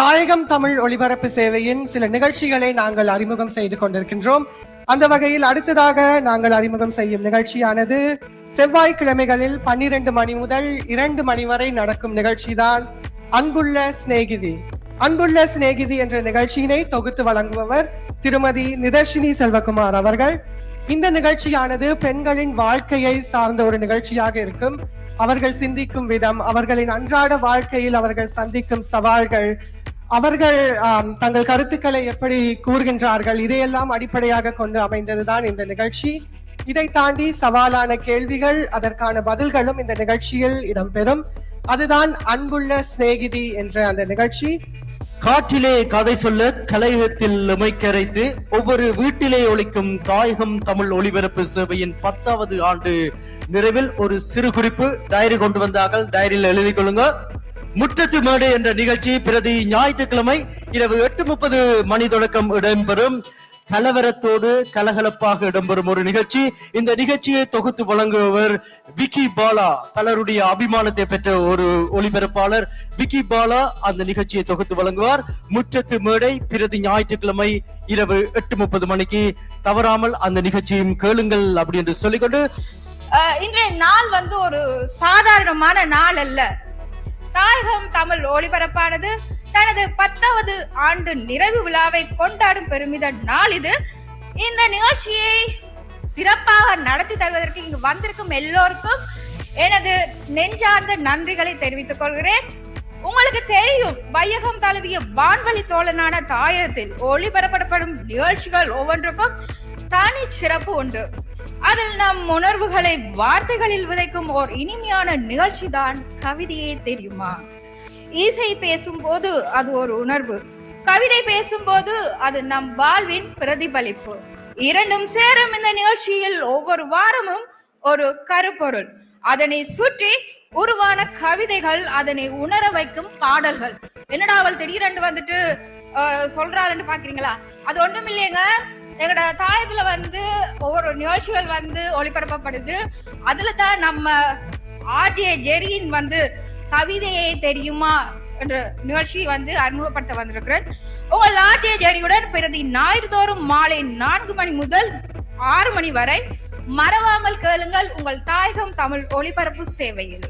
தாயகம் தமிழ் ஒளிபரப்பு சேவையின் சில நிகழ்ச்சிகளை நாங்கள் அறிமுகம் செய்து கொண்டிருக்கின்றோம். அந்த வகையில் அடுத்ததாக நாங்கள் அறிமுகம் செய்யும் நிகழ்ச்சியானது செவ்வாய்க்கிழமைகளில் பன்னிரண்டு மணி முதல் இரண்டு மணி வரை நடக்கும் நிகழ்ச்சிதான். அன்புள்ள சிநேகிதி. அன்புள்ள சிநேகிதி என்ற நிகழ்ச்சியினை தொகுத்து வழங்குபவர் திருமதி நிதர்ஷினி செல்வகுமார் அவர்கள். இந்த நிகழ்ச்சியானது பெண்களின் வாழ்க்கையை சார்ந்த ஒரு நிகழ்ச்சியாக இருக்கும். அவர்கள் சிந்திக்கும் விதம் அவர்களின் அன்றாட வாழ்க்கையில் அவர்கள் சந்திக்கும் சவால்கள் அவர்கள் தங்கள் கருத்துக்களை எப்படி கூறுகின்றார்கள் இதையெல்லாம் அடிப்படையாக கொண்டு அமைந்ததுதான் இந்த நிகழ்ச்சி. இதை தாண்டி சவாலான கேள்விகள் அதற்கான பதில்களும் இந்த நிகழ்ச்சியில் இடம்பெறும். அதுதான் அன்புள்ள சிநேகிதி என்ற அந்த நிகழ்ச்சி. காற்றிலே கதை சொல்ல கலையகத்தில் இமைக்கரைத்து ஒவ்வொரு வீட்டிலே ஒழிக்கும் தாயகம் தமிழ் ஒளிபரப்பு சேவையின் பத்தாவது ஆண்டு நிறைவில் ஒரு சிறு குறிப்பு டைரி கொண்டு வந்தார்கள். டைரியில் எழுதி கொள்ளுங்க. முற்றத்து மேடு என்ற நிகழ்ச்சி பிரதி ஞாயிற்றுக்கிழமை இரவு எட்டு முப்பது மணி தொடக்கம் இடம்பெறும். கலவரத்தோடு கலகலப்பாக இடம்பெறும் ஒரு நிகழ்ச்சி. இந்த நிகழ்ச்சியை தொகுத்து வழங்குபவர் விக்கி பாலா பலருடைய அபிமானத்தை பெற்ற ஒரு ஒளிபரப்பாளர். விக்கி பாலா அந்த நிகழ்ச்சியை தொகுத்து வழங்குவார். முற்றத்து மேடை பிரதி ஞாயிற்றுக்கிழமை இரவு எட்டு முப்பது மணிக்கு. தவறாமல் அந்த நிகழ்ச்சியும் கேளுங்கள் அப்படி என்று சொல்லிக்கொண்டு. இன்றைய நாள் வந்து ஒரு சாதாரணமான நாள் அல்ல. தாயகம் தமிழ் ஒளிபரப்பானது. தனது பத்தாவது ஆண்டு நிறைவு விழாவை கொண்டாடும் பெருமித நாள் இது. இந்த நிகழ்ச்சியை சிறப்பாக நடத்தி தருவதற்கு இங்கு வந்திருக்கும் எல்லோருக்கும் எனது நெஞ்சார்ந்த நன்றிகளை தெரிவித்துக் கொள்கிறேன். உங்களுக்கு தெரியும் வையகம் தழுவிய வான்வழி தோழனான தாயகத்தில் ஒளிபரப்பப்படும் நிகழ்ச்சிகள் ஒவ்வொன்றுக்கும் தனி சிறப்பு உண்டு. அதில் நம் உணர்வுகளை வார்த்தைகளில் விதைக்கும் ஓர் இனிமையான நிகழ்ச்சி தான் கவிதையே தெரியுமா? இசை பேசும்போது அது ஒரு உணர்வு. கவிதை பேசும்போது அது நம் வாழ்வின் பிரதிபலிப்பு. இரண்டும் சேரும் இந்த நிகழ்ச்சியில் ஒவ்வொரு வாரமும் ஒரு கருப்பொருள். அதனை சுற்றி உருவான கவிதைகள் அதனை உணர வைக்கும் பாடல்கள். என்னடா அவள் திடீரென்று வந்துட்டு சொல்றாள்னு பாக்குறீங்களா? அது ஒண்ணும் இல்லையங்க எங்களோட தாயத்துல வந்து ஒவ்வொரு நிகழ்ச்சிகள் வந்து ஒளிபரப்பப்படுது. அதுல தான் நம்ம ஆர்டிஏ ஜெரியின் வந்து கவிதையை தெரியுமா என்ற நிகழ்ச்சி வந்து அறிமுகப்படுத்த வந்திருக்கிறேன். உங்கள் ஆர்டிஏ ஜெரியுடன் பிரதி ஞாயிறுதோறும் மாலை நான்கு மணி முதல் ஆறு மணி வரை மறவாமல் கேளுங்கள் உங்கள் தாயகம் தமிழ் ஒளிபரப்பு சேவையில்.